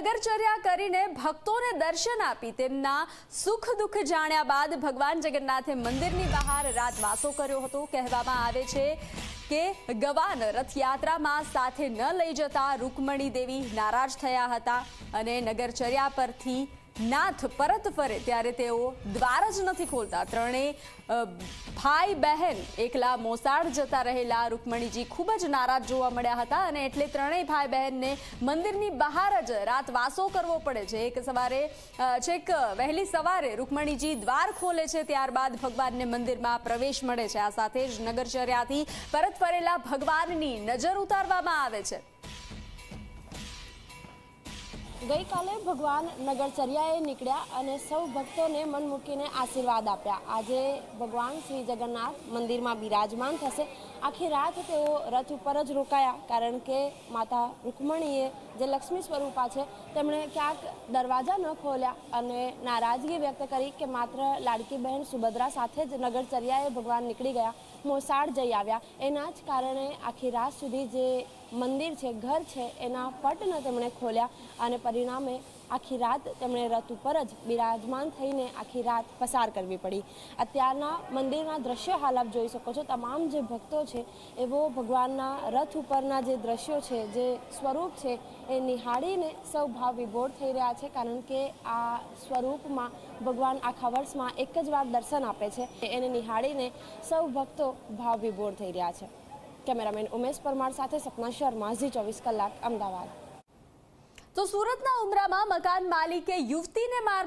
નગરચર્યા કરીને ભક્તોને દર્શન આપી તેમના સુખ દુઃખ જાણ્યા બાદ ભગવાન જગન્નાથે મંદિરની બહાર રાતવાસો કર્યો હતો. કહેવામાં આવે છે કે ગવાન રથયાત્રામાં સાથે ન લઈ જતા રૂકમણી દેવી નારાજ થયા હતા અને નગરચર્યા પરથી નાથ પરત ફરે ત્યારે તેઓ દ્વાર જ નથી ખોલતા. ત્રણેય ભાઈ બહેન એકલા મોસાળ જતા રહેલા રૂકમણીજી ખૂબ જ નારાજ જોવા મળ્યા હતા અને એટલે ત્રણેય ભાઈ બહેનને મંદિરની બહાર જ રાત વાસો કરવો પડે છે. એક સવારે છેક વહેલી સવારે રૂકમણીજી દ્વાર ખોલે છે ત્યારબાદ ભગવાનને મંદિરમાં પ્રવેશ મળે છે. આ સાથે જ નગરચર્યાથી પરત ફરેલા ભગવાનની નજર ઉતારવામાં આવે છે. ગઈકાલે ભગવાન નગરચર્યાએ નીકળ્યા અને સૌ ભક્તોને મન મૂકીને આશીર્વાદ આપ્યા. આજે ભગવાન શ્રી જગન્નાથ મંદિરમાં બિરાજમાન થશે. આખી રાત તેઓ રથ ઉપર જ રોકાયા, કારણ કે માતા રૂકમણીએ જે લક્ષ્મી સ્વરૂપા છે, તેમણે ક્યાંક દરવાજા ન ખોલ્યા અને નારાજગી વ્યક્ત કરી કે માત્ર લાડકી બહેન સુભદ્રા સાથે જ નગરચર્યાએ ભગવાન નીકળી ગયા, મોસાળ જઈ આવ્યા. એના જ કારણે આખી રાત સુધી જે મંદિર છે, ઘર છે, એના પટને તેમણે ખોલ્યા અને પરિણામે આખી રાત તેમણે રથ ઉપર જ બિરાજમાન થઈને આખી રાત પસાર કરવી પડી. અત્યારના મંદિરના દ્રશ્યો હાલ આપ જોઈ શકો છો. તમામ જે ભક્તો છે, એવો ભગવાનના રથ ઉપરના જે દ્રશ્યો છે, જે સ્વરૂપ છે, એ નિહાળીને સૌ ભાવ વિભોર થઈ રહ્યા છે. કારણ કે આ સ્વરૂપમાં ભગવાન આખા વર્ષમાં એક જ વાર દર્શન આપે છે. એને નિહાળીને સૌ ભક્તો ભાવ વિભોર થઈ રહ્યા છે. કેમેરામેન ઉમેશ પરમાર સાથે સપના શર્મા, ઝી ચોવીસ કલાક, અમદાવાદ. તો સુરતના ઉમરામાં મકાન માલિકે યુવતીને માર